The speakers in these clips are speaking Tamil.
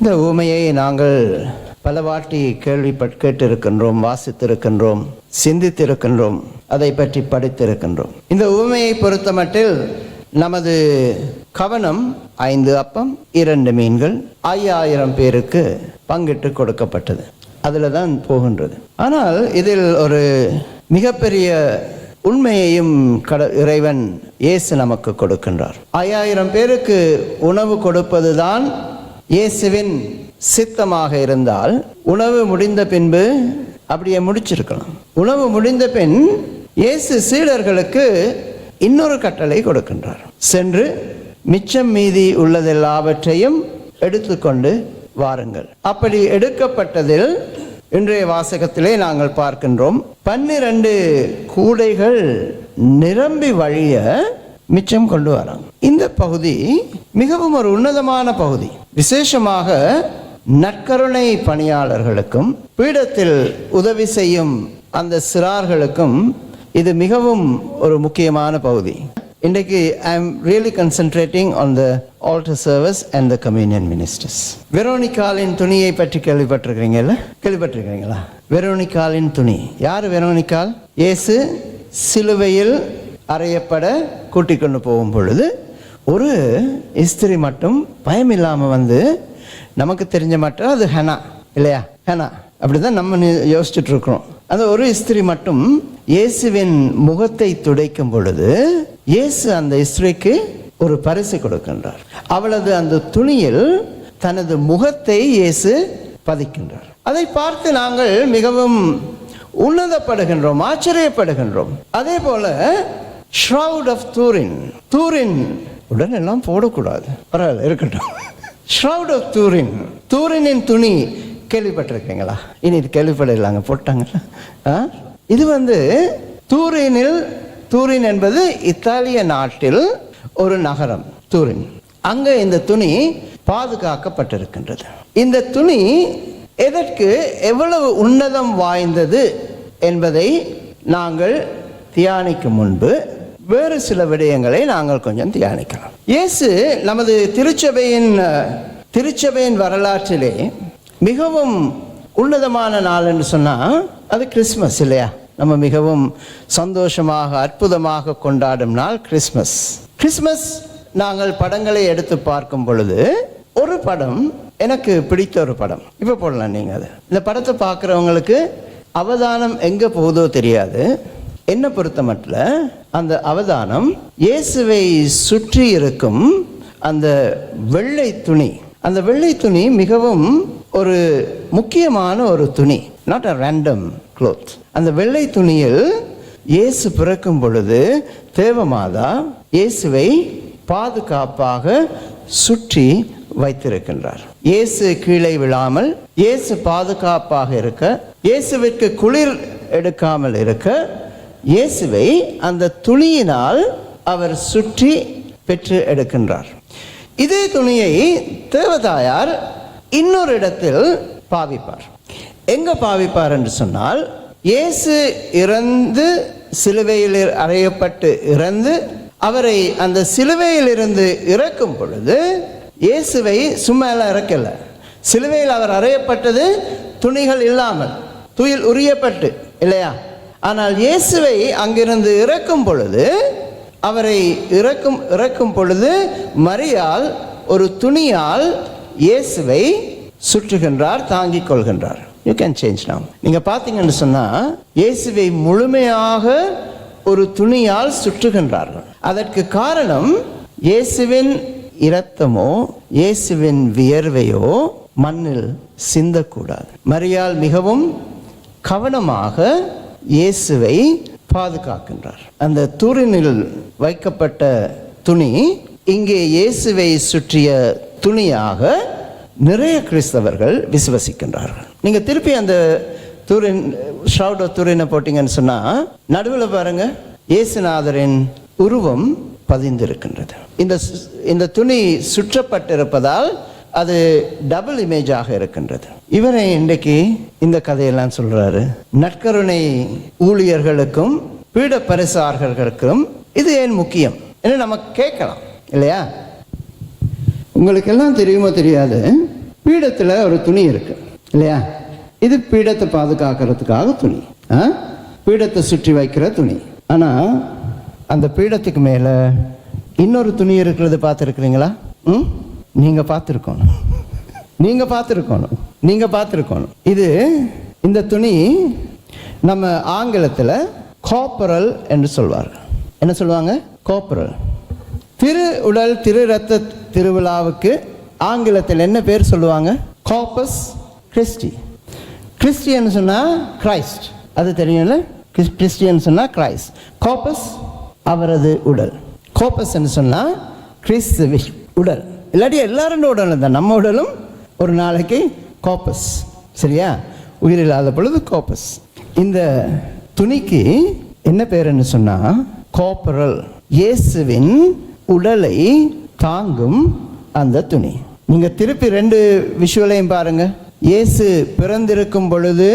இந்த ஊமையை நாங்கள் பலவாட்டி கேள்விப்பட் கேட்டிருக்கின்றோம் வாசித்திருக்கின்றோம் சிந்தித்திருக்கின்றோம் அதை பற்றி படித்திருக்கின்றோம். இந்த ஊமையை பொறுத்தமட்டில் நமது கவனம் ஐந்து அப்பம் இரண்டு மீன்கள் ஐயாயிரம் பேருக்கு பங்கிட்டு கொடுக்கப்பட்டது. அதில் தான் போகின்றது. ஆனால் இதில் ஒரு மிகப்பெரிய உண்மையையும் கட இறைவன் இயேசு நமக்கு கொடுக்கின்றார். ஐயாயிரம் பேருக்கு உணவு கொடுப்பதுதான் இயேசுவின் சித்தமாக இருந்தால் உணவு முடிந்த பின்பு அப்படியே முடிச்சிருக்கலாம் உணவு முடிந்த பின் இயேசு சீடர்களுக்கு இன்னொரு கட்டளை கொடுக்கின்றார். சென்று மிச்சம் மீதி உள்ளதெல்லாவற்றையும் எடுத்துக்கொண்டு வாருங்கள். அப்படி எடுக்கப்பட்டதில் இன்றைய வாசகத்திலே நாங்கள் பார்க்கின்றோம் பன்னிரண்டு கூடைகள் நிரம்பி வழிய மிச்சம் கொண்டு வராங்க. இந்த பகுதி மிகவும் ஒரு உன்னதமான பகுதி. விசேஷமாக நற்கருணை பணியாளர்களுக்கும் பீடத்தில் உதவி செய்யும் அந்த சிறார்களுக்கும் இது மிகவும் ஒரு முக்கியமான பகுதி. இன்றைக்கு I am really concentrating on the altar service and the communion ministers வெரோனிகாலின் துணியை பற்றி கேள்விப்பட்டிருக்கிறீங்கல்ல? கேள்விப்பட்டிருக்கிறீங்களா? வெரோனிகாலின் துணி. யார் வெரோனிகால்? இயேசு சிலுவையில் அறையப்பட கூட்டிக் கொண்டு போகும் பொழுது ஒரு இஸ்திரி மட்டும் பயம் இல்லாமல் வந்து நமக்கு தெரிஞ்ச மட்டும் அது ஹெனா இல்லையா? ஹெனா. அப்படிதான் நம்ம யோசிச்சுட்டு இருக்கிறோம் அந்த ஒரு இஸ்திரி மட்டும் இயேசுவின் முகத்தை துடைக்கும் பொழுது இயேசு அந்த இஸ்திரிக்கு ஒரு பரிசு கொடுக்கின்றார். அவளது அந்த துணியில் தனது முகத்தை இயேசு பதிக்கின்றார். அதை பார்த்து நாங்கள் மிகவும் உன்னதப்படுகின்றோம் ஆச்சரியப்படுகின்றோம். அதே போல ஷ்ரவுட் ஆஃப் தூரின் தூரின் உடனே எல்லாம் போடக்கூடாது. பரவாயில்ல இருக்கட்டும். ஷ்ரவுட் ஆஃப் தூரின் தூரினின் துணி கேள்விப்பட்டிருக்கீங்களா? இனி இது கேள்விப்படலாங்க போட்டாங்களா? ஆ? இது வந்து தூரினில் தூரின் என்பது இத்தாலிய நாட்டில் ஒரு நகரம் தூரின் அங்கே இந்த துணி பாதுகாக்கப்பட்டிருக்கின்றது. இந்த துணி எதற்கு எவ்வளவு உன்னதம் வாய்ந்தது என்பதை நாங்கள் தியானிக்கும் முன்பு வேறு சில விடயங்களை நாங்கள் கொஞ்சம் தியானிக்கலாம். இயேசு நமது திருச்சபையின் திருச்சபையின் வரலாற்றிலே மிகவும் உன்னதமான நாள் என்று சொன்னால் அது கிறிஸ்மஸ் இல்லையா? நம்ம மிகவும் சந்தோஷமாக அற்புதமாக கொண்டாடும் நாள் கிறிஸ்மஸ் கிறிஸ்மஸ் நாங்கள் படங்களை எடுத்து பார்க்கும் பொழுது ஒரு படம் எனக்கு பிடித்த ஒரு படம். இப்போ போடலாம் நீங்கள் அதை. இந்த படத்தை பார்க்குறவங்களுக்கு அவதானம் எங்கே போகுதோ தெரியாது. என்னை பொறுத்த மட்டும் அந்த அவதானம் இயேசுவை சுற்றி இருக்கும் அந்த வெள்ளை துணி. அந்த வெள்ளை துணி மிகவும் ஒரு முக்கியமான ஒரு துணி நாட் அ ரேண்டம் க்ளோத் அந்த வெள்ளை துணியில் இயேசு பிறக்கும் பொழுது தேவமாதா இயேசுவை பாதுகாப்பாக சுற்றி வைத்திருக்கின்றார். இயேசு கீழே விழாமல் இயேசு பாதுகாப்பாக இருக்க இயேசுவிற்கு குளிர் எடுக்காமல் இருக்க இயேசுவை அந்த துணியினால் அவர் சுற்றி பெற்று எடுக்கின்றார். இதே துணியை தேவதாயார் இன்னொரு இடத்தில் பாவிப்பார். எங்க பாவிப்பார் என்று சொன்னால் இயேசு இறந்து சிலுவையில் அறையப்பட்டு இறந்து அவரை அந்த சிலுவையிலிருந்து இறக்கும் பொழுது இயேசுவை சும்மா எல்லாம் இறக்கல. சிலுவையில் அவர் அறையப்பட்டது துணிகள் இல்லாமல் துயில் உரியப்பட்டு இல்லையா? ஆனால் இயேசுவை அங்கிருந்து இறக்கும் பொழுது அவரை இறக்கும் இறக்கும் பொழுது மரியால் ஒரு துணியால் இயேசுவை சுற்றுகின்றார் தாங்கிக் கொள்கின்றார். யூ கேன் சேஞ்ச் நாம் நீங்க பார்த்தீங்கன்னு சொன்னா இயேசுவை முழுமையாக ஒரு துணியால் சுற்றுகின்றார்கள். அதற்கு காரணம் இயேசுவின் இரத்தமோ இயேசுவின் வியர்வையோ மண்ணில் சிந்தக்கூடாது. மரியால் மிகவும் கவனமாக இயேசுவை பாதுகாக்கின்றார். அந்த தூரினில் வைக்கப்பட்ட துணி இங்கே இயேசுவை சுற்றிய துணியாக நிறைய கிறிஸ்தவர்கள் விசுவசிக்கின்றார்கள். நீங்க திருப்பி அந்த தூரின் ஷவுட் தூரினை போட்டீங்கன்னு சொன்னா நடுவில் பாருங்க இயேசுநாதரின் உருவம் பதிந்திருக்கின்றது. இந்த இந்த துணி சுற்றப்பட்டிருப்பதால் அது டபுள் இமேஜாக இருக்கின்றது. இவரை இன்றைக்கு இந்த கதையெல்லாம் சொல்றாரு. நற்கருணை ஊழியர்களுக்கும் பீட பரிசார்களுக்கும் இது ஏன் முக்கியம் என்று நம்ம கேட்கலாம் இல்லையா? உங்களுக்கு எல்லாம் தெரியுமோ தெரியாது பீடத்தில் ஒரு துணி இருக்கு இல்லையா? இது பீடத்தை பாதுகாக்கிறதுக்காக துணி ஆ? பீடத்தை சுற்றி வைக்கிற துணி. ஆனால் அந்த பீடத்துக்கு மேலே இன்னொரு துணி இருக்கிறது பார்த்துருக்குறீங்களா? ம்? நீங்கள் பார்த்துருக்கணும். நீங்கள் பார்த்துருக்கணும். நீங்கள் பார்த்துருக்கணும். இது இந்த துணி நம்ம ஆங்கிலத்தில் கோப்பரல் என்று சொல்வார் என்ன சொல்லுவாங்க? கோப்பரல் திரு உடல் திரு ரத்த திருவிழாவுக்கு ஆங்கிலத்தில் என்ன பேர் சொல்லுவாங்க? காப்பஸ் கிறிஸ்டி கிறிஸ்டியன் சொன்னால் கிரைஸ்ட் அது தெரியும்ல? கிறிஸ்- கிறிஸ்டியன் சொன்னால் கிரைஸ்ட் கோப்பஸ் அவரது உடல். கோப்பஸ் சொன்னால் கிறிஸ்துவி உடல். இல்லாட்டி எல்லாரும் உடலும் தான். நம்ம உடலும் ஒரு நாளைக்கு கோப்பஸ் சரியா? உயிரில்லாத பொழுது கோப்பஸ். இந்த துணிக்கு என்ன பேருன்னு சொன்னால் கோப்பரல். இயேசுவின் உடலை தாங்கும் அந்த துணி. நீங்கள் திருப்பி ரெண்டு விஷுவலையும் பாருங்க. இயேசு பிறந்திருக்கும் பொழுது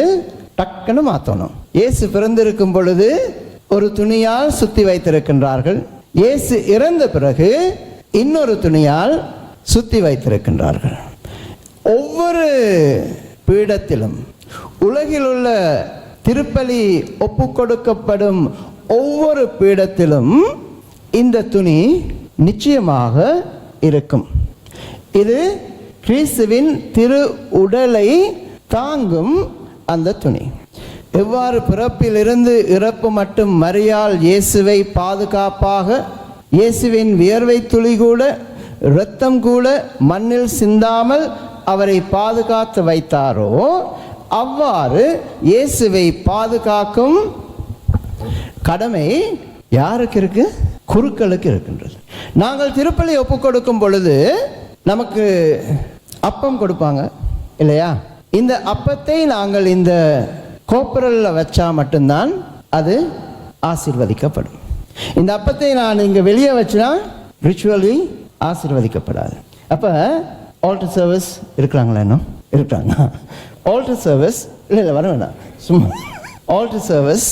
டக்குன்னு மாற்றணும் இயேசு பிறந்திருக்கும் பொழுது ஒரு துணியால் சுத்தி வைத்திருக்கின்றார்கள். இயேசு இறந்த பிறகு இன்னொரு துணியால் சுத்தி வைத்திருக்கின்றார்கள். ஒவ்வொரு பீடத்திலும் உலகில் உள்ள திருப்பலி ஒப்பு கொடுக்கப்படும் ஒவ்வொரு பீடத்திலும் இந்த துணி நிச்சயமாக இருக்கும். இது கிறிஸ்துவின் திரு உடலை தாங்கும் அந்த துணி. எவ்வாறு பிறப்பிலிருந்து இறப்பு மட்டும் மறியால் இயேசுவை பாதுகாப்பாக இயேசுவின் வியர்வை துளி கூட இரத்தம் கூட மண்ணில் சிந்தாமல் அவரை பாதுகாத்து வைத்தாரோ அவ்வாறு இயேசுவை பாதுகாக்கும் கடமை யாருக்கு இருக்கு? குருக்களுக்கு இருக்கின்றது. நாங்கள் திருப்பலி ஒப்பு கொடுக்கும் பொழுது நமக்கு அப்பம் கொடுப்பாங்க இல்லையா? இந்த அப்பத்தை நாங்கள் இந்த கோப்பரலில் வச்சா மட்டும்தான் அது ஆசிர்வதிக்கப்படும். இந்த அப்பத்தை நான் இங்கே வெளியே வச்சுனா ரிச்சுவலி ஆசிர்வதிக்கப்படாது. அப்போ ஆல்டர் சர்வீஸ் இருக்கிறாங்களா இன்னும்? இருக்கிறாங்க ஆல்டர் சர்வீஸ் இல்லை இல்லை வர வேண்டாம் சும்மா. ஆல்டர் சர்வீஸ்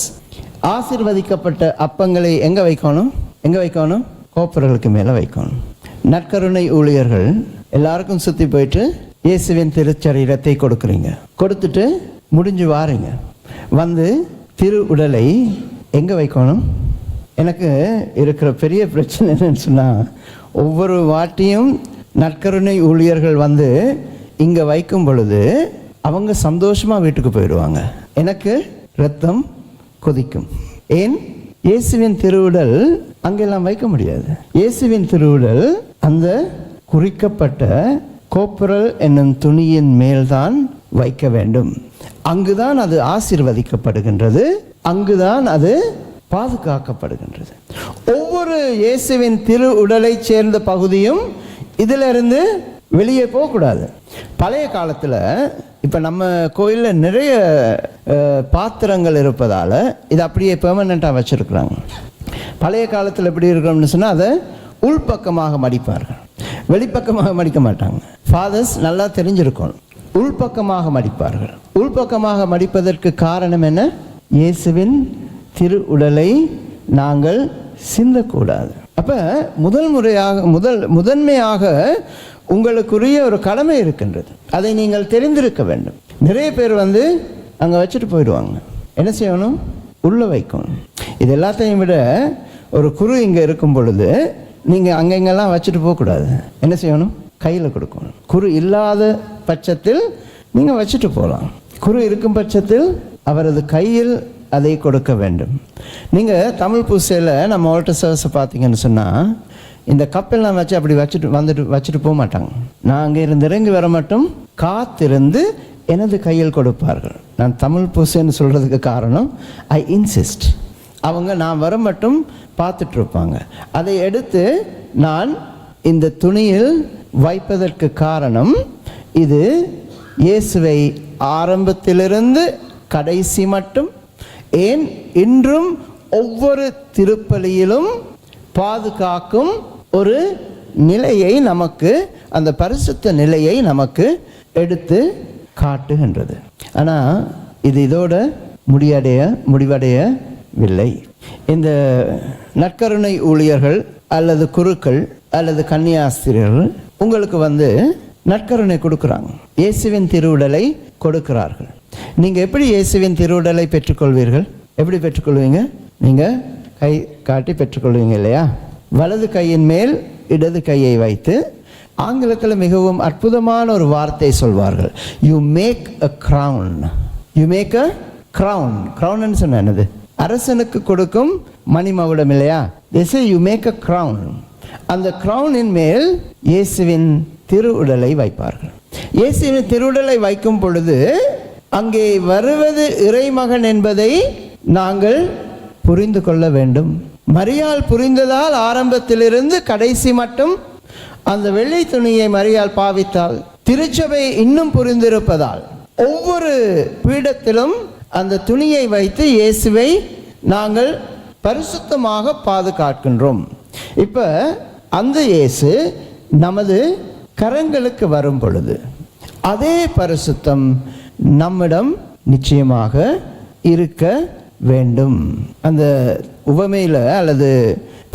ஆசிர்வதிக்கப்பட்ட அப்பங்களை எங்கே வைக்கணும்? எங்கே வைக்கணும்? கோப்பர்களுக்கு மேலே வைக்கணும். நற்கருணை ஊழியர்கள் எல்லாருக்கும் சுற்றி போயிட்டு இயேசுவின் திருச்சரீரத்தை கொடுக்குறீங்க. கொடுத்துட்டு முடிஞ்சு வாருங்க. வந்து திரு உடலை எங்கே வைக்கணும்? எனக்கு இருக்கிற பெரிய பிரச்சனை என்னன்னு சொன்னால் ஒவ்வொரு வாட்டியும் நற்கருணை ஊழியர்கள் வந்து இங்கே வைக்கும் பொழுது அவங்க சந்தோஷமாக வீட்டுக்கு போயிடுவாங்க. எனக்கு ரத்தம் கொதிக்கும். ஏன்? இயேசுவின் திருவுடல் அங்கெல்லாம் வைக்க முடியாது. இயேசுவின் திருவுடல் அந்த குறிக்கப்பட்ட கோப்புரல் என்னும் துணியின் மேல்தான் வைக்க வேண்டும். அங்குதான் அது ஆசிர்வதிக்கப்படுகின்றது. அங்குதான் அது பாதுகாக்கப்படுகின்றது. ஒவ்வொரு இயேசுவின் திரு உடலை சேர்ந்த பகுதியும் இதிலிருந்து வெளியே போகக்கூடாது. பழைய காலத்தில் இப்போ நம்ம கோயிலில் நிறைய பாத்திரங்கள் இருப்பதால் இது அப்படியே பெர்மனண்ட்டாக வச்சுருக்குறாங்க. பழைய காலத்தில் எப்படி இருக்கணும்னு சொன்னால் அதை உள்பக்கமாக மடிப்பார்கள். வெளிப்பக்கமாக மடிக்க மாட்டாங்க. ஃபாதர்ஸ் நல்லா தெரிஞ்சிருக்கணும். உள்பக்கமாக மடிப்பார்கள். உள்பக்கமாக மடிப்பதற்கு காரணம் என்ன? இயேசுவின் திரு உடலை நாங்கள் சிந்தக்கூடாது. அப்போ முதல் முறையாக முதல் முதன்மையாக உங்களுக்குரிய ஒரு கடமை இருக்கின்றது. அதை நீங்கள் தெரிந்திருக்க வேண்டும். நிறைய பேர் வந்து அங்கே வச்சுட்டு போயிடுவாங்க. என்ன செய்யணும்? உள்ளே வைக்கணும். இது எல்லாத்தையும் விட ஒரு குரு இங்கே இருக்கும் பொழுது நீங்கள் அங்கங்கெல்லாம் வச்சுட்டு போகக்கூடாது. என்ன செய்யணும்? கையில் கொடுக்கணும். குரு இல்லாத பட்சத்தில் நீங்கள் வச்சுட்டு போகலாம். குரு இருக்கும் பட்சத்தில் அவரது கையில் அதை கொடுக்க வேண்டும். நீங்கள் தமிழ் பூசையில் நம்ம ஓல்டர் சர்வஸை பார்த்தீங்கன்னு சொன்னால் இந்த கப்பெல்லாம் வச்சு அப்படி வச்சுட்டு வந்துட்டு வச்சுட்டு போக மாட்டாங்க. நான் அங்கே இருந்து இறங்கி வர மட்டும் காத்திருந்து எனது கையில் கொடுப்பார்கள். நான் தமிழ் பூசைன்னு சொல்கிறதுக்கு காரணம் ஐ இன்சிஸ்ட் அவங்க நான் வர மட்டும் பார்த்துட்டு இருப்பாங்க. அதை எடுத்து நான் இந்த துணியில் வைப்பதற்கு காரணம் இது இயேசுவை ஆரம்பத்திலிருந்து கடைசி மட்டும் ஏன்? இன்றும் ஒவ்வொரு திருப்பலியிலும் பாதுகாக்கும் ஒரு நிலையை நமக்கு அந்த பரிசுத்த நிலையை நமக்கு எடுத்து காட்டுகின்றது. ஆனால் இது இதோட முடியடைய முடிவடையவில்லை. இந்த நற்கருணை ஊழியர்கள் அல்லது குருக்கள் அல்லது கன்னியாஸ்திரியர்கள் உங்களுக்கு வந்து நற்கருணை கொடுக்குறாங்க. இயேசுவின் திருவுடலை கொடுக்கிறார்கள். நீங்கள் எப்படி இயேசுவின் திருவுடலை பெற்றுக்கொள்வீர்கள்? எப்படி பெற்றுக்கொள்வீங்க? நீங்கள் கை காட்டி பெற்றுக்கொள்வீங்க இல்லையா? வலது கையின் மேல் இடது கையை வைத்து ஆங்கிலத்தில் மிகவும் அற்புதமான ஒரு வார்த்தை சொல்வார்கள். You make a crown you make a crown crown சொன்ன என்னது? அரசனுக்கு கொடுக்கும் மணிமகுடம் இல்லையா? This you make a crown அந்த க்ரௌனின் மேல் இயேசுவின் திருவுடலை வைப்பார்கள். இயேசுவின் திருவுடலை வைக்கும் பொழுது அங்கே வருவது இறைமகன் என்பதை நாங்கள் புரிந்து கொள்ள வேண்டும். மரியால் புரிந்ததால் ஆரம்பத்திலிருந்து கடைசி மட்டும் அந்த வெள்ளை துணியை மரியால் பாவித்தால் திருச்சபை இன்னும் புரிந்திருப்பதால் ஒவ்வொரு பீடத்திலும் அந்த துணியை வைத்து இயேசுவை நாங்கள் பரிசுத்தமாக பாதுகாக்கின்றோம். இப்போ அந்த இயேசு நமது கரங்களுக்கு வரும் பொழுது அதே பரிசுத்தம் நம்மிடம் நிச்சயமாக இருக்க வேண்டும். அந்த உவமையில் அல்லது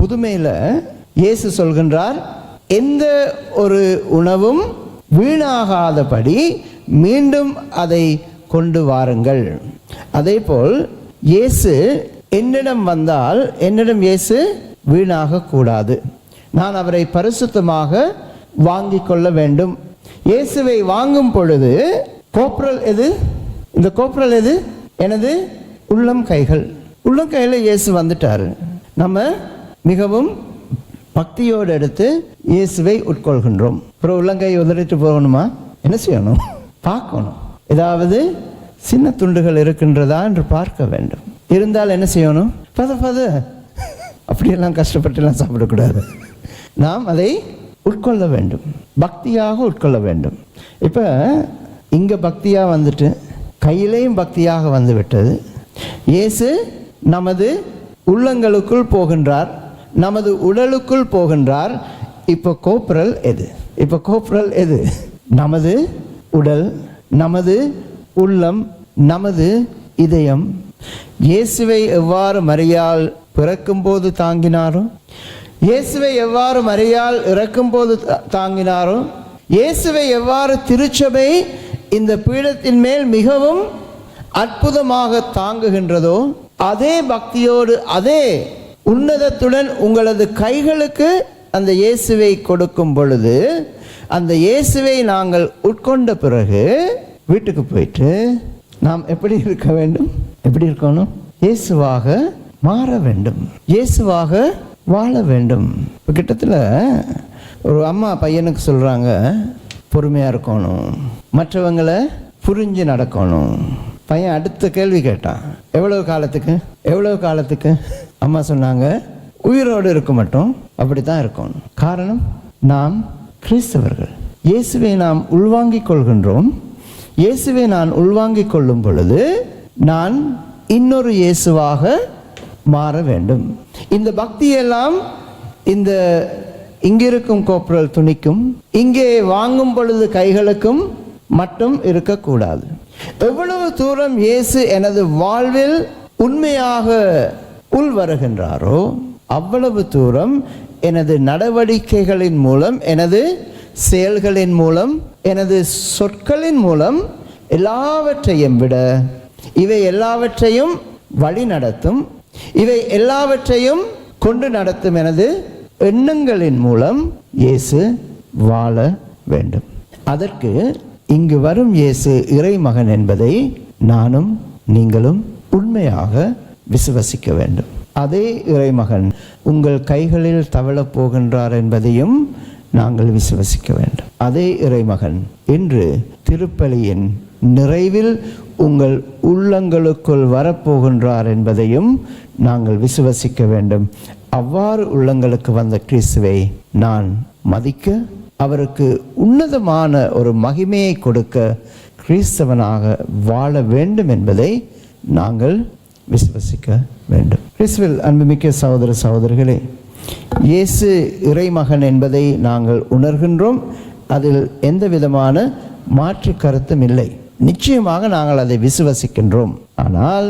புதுமையில் இயேசு சொல்கின்றார் எந்த ஒரு உணவும் வீணாகாதபடி மீண்டும் அதை கொண்டு வாருங்கள். அதேபோல் இயேசு என்னிடம் வந்தால் என்னிடம் இயேசு வீணாக கூடாது. நான் அவரை பரிசுத்தமாக வாங்கிக் கொள்ள வேண்டும். இயேசுவை வாங்கும் பொழுது கோப்ரல் எது? இந்த கோப்ரல் எது? எனது உள்ளம் கைகள். உள்ளம் கையில் இயேசு வந்துட்டார். நம்ம மிகவும் பக்தியோடு எடுத்து இயேசுவை உட்கொள்கின்றோம். அப்புறம் உள்ளங்கை உதறிட்டு போகணுமா? என்ன செய்யணும்? பார்க்கணும். ஏதாவது சின்ன துண்டுகள் இருக்கின்றதா என்று பார்க்க வேண்டும். இருந்தால் என்ன செய்யணும்? பத பத. அப்படியெல்லாம் கஷ்டப்பட்டுலாம் சாப்பிடக்கூடாது. நாம் அதை உட்கொள்ள வேண்டும். பக்தியாக உட்கொள்ள வேண்டும். இப்போ இங்கே பக்தியாக வந்துட்டு கையிலையும் பக்தியாக வந்துவிட்டது இயேசு நமது உள்ளங்களுக்குள் போகின்றார் நமது உடலுக்குள் போகின்றார். இப்போ கோப்ரல் எது? இப்போ கோப்ரல் எது? நமது உடல் நமது உள்ளம் நமது இதயம். இயேசுவை எவ்வாறு மரியாள் பிறக்கும்போது தாங்கினாரோ? இயேசுவை எவ்வாறு மறியால் இறக்கும்போது தா- தாங்கினாரோ? இயேசுவை எவ்வாறு திருச்சபை இந்த பீடத்தின் மேல் மிகவும் அற்புதமாக தாங்குகின்றதோ அதே பக்தியோடு அதே உன்னதத்துடன் உங்களது கைகளுக்கு அந்த இயேசுவை கொடுக்கும் பொழுது அந்த இயேசுவை நாங்கள் உட்கொண்ட பிறகு வீட்டுக்கு போயிட்டு நாம் எப்படி இருக்க வேண்டும்? எப்படி இருக்கணும்? இயேசுவாக மாற வேண்டும். இயேசுவாக வாழ வேண்டும். இப்போ கிட்டத்தில் ஒரு அம்மா பையனுக்கு சொல்கிறாங்க பொறுமையாக இருக்கணும். மற்றவங்களை புரிஞ்சு நடக்கணும். பையன் அடுத்த கேள்வி கேட்டான். எவ்வளவு காலத்துக்கு? எவ்வளவு காலத்துக்கு? அம்மா சொன்னாங்க உயிரோடு இருக்க மட்டும் அப்படி தான் இருக்கணும் காரணம் நாம் கிறிஸ்தவர்கள். இயேசுவை நாம் உள்வாங்கிக் கொள்கின்றோம். இயேசுவை நான் உள்வாங்கிக் கொள்ளும் பொழுது நான் இன்னொரு இயேசுவாக மாற வேண்டும். இந்த பக்தியெல்லாம் இந்த இங்கிருக்கும் கோப்புரல் துணிக்கும் இங்கே வாங்கும் பொழுது கைகளுக்கும் மட்டும் இருக்கக்கூடாது. எவ்வளவு தூரம் இயேசு எனது வாழ்வில் உண்மையாக உள் வருகின்றாரோ அவ்வளவு தூரம் எனது நடவடிக்கைகளின் மூலம் எனது செயல்களின் மூலம் எனது சொற்களின் மூலம் எல்லாவற்றையும் விட இவை எல்லாவற்றையும் வழி நடத்தும் இவை எல்லாவற்றையும் கொண்டு நடத்தும் எனது எண்ணங்களின் மூலம் இயேசு வாழ வேண்டும். அதற்கு இங்கு வரும் இயேசு இறைமகன் என்பதை நானும் நீங்களும் உண்மையாக விசுவசிக்க வேண்டும். அதே இறைமகன் உங்கள் கைகளில் தவழப் போகின்றார் என்பதையும் நாங்கள் விசுவசிக்க வேண்டும். அதே இறைமகன் இன்று திருப்பலியின் நிறைவில் உங்கள் உள்ளங்களுக்குள் வரப்போகின்றார் என்பதையும் நாங்கள் விசுவசிக்க வேண்டும். அவ்வாறு உள்ளங்களுக்கு வந்த கிறிஸ்துவை நான் மதிக்க அவருக்கு உன்னதமான ஒரு மகிமையை கொடுக்க கிறிஸ்தவனாக வாழ வேண்டும் என்பதை நாங்கள் விசுவசிக்க வேண்டும். கிறிஸ்துவில் அன்புமிக்க சகோதர சகோதரிகளே இயேசு இறைமகன் என்பதை நாங்கள் உணர்கின்றோம். அதில் எந்த விதமான மாற்று கருத்தும் இல்லை. நிச்சயமாக நாங்கள் அதை விசுவசிக்கின்றோம். ஆனால்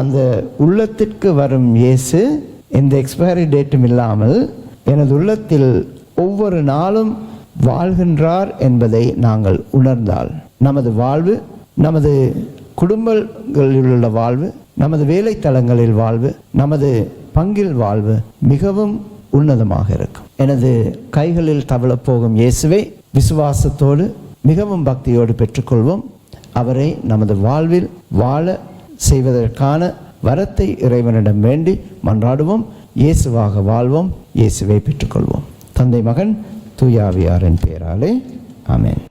அந்த உள்ளத்திற்கு வரும் இயேசு எந்த எக்ஸ்பைரி டேட்டும் இல்லாமல் எனது உள்ளத்தில் ஒவ்வொரு நாளும் வாழ்கின்றார் என்பதை நாங்கள் உணர்ந்தால் நமது வாழ்வு நமது குடும்பங்களில் உள்ள வாழ்வு நமது வேலைத்தலங்களில் வாழ்வு நமது பங்கில் வாழ்வு மிகவும் உன்னதமாக இருக்கும். எனது கைகளில் தவளப் போகும் இயேசுவை விசுவாசத்தோடு மிகவும் பக்தியோடு பெற்றுக்கொள்வோம். அவரை நமது வாழ்வில் வாழ செய்வதற்கான வரத்தை இறைவனிடம் வேண்டி மன்றாடுவோம். இயேசுவாக வாழ்வோம். இயேசுவை பெற்றுக்கொள்வோம். தந்தை மகன் தூயாவியாரின் பெயராலே அமேன்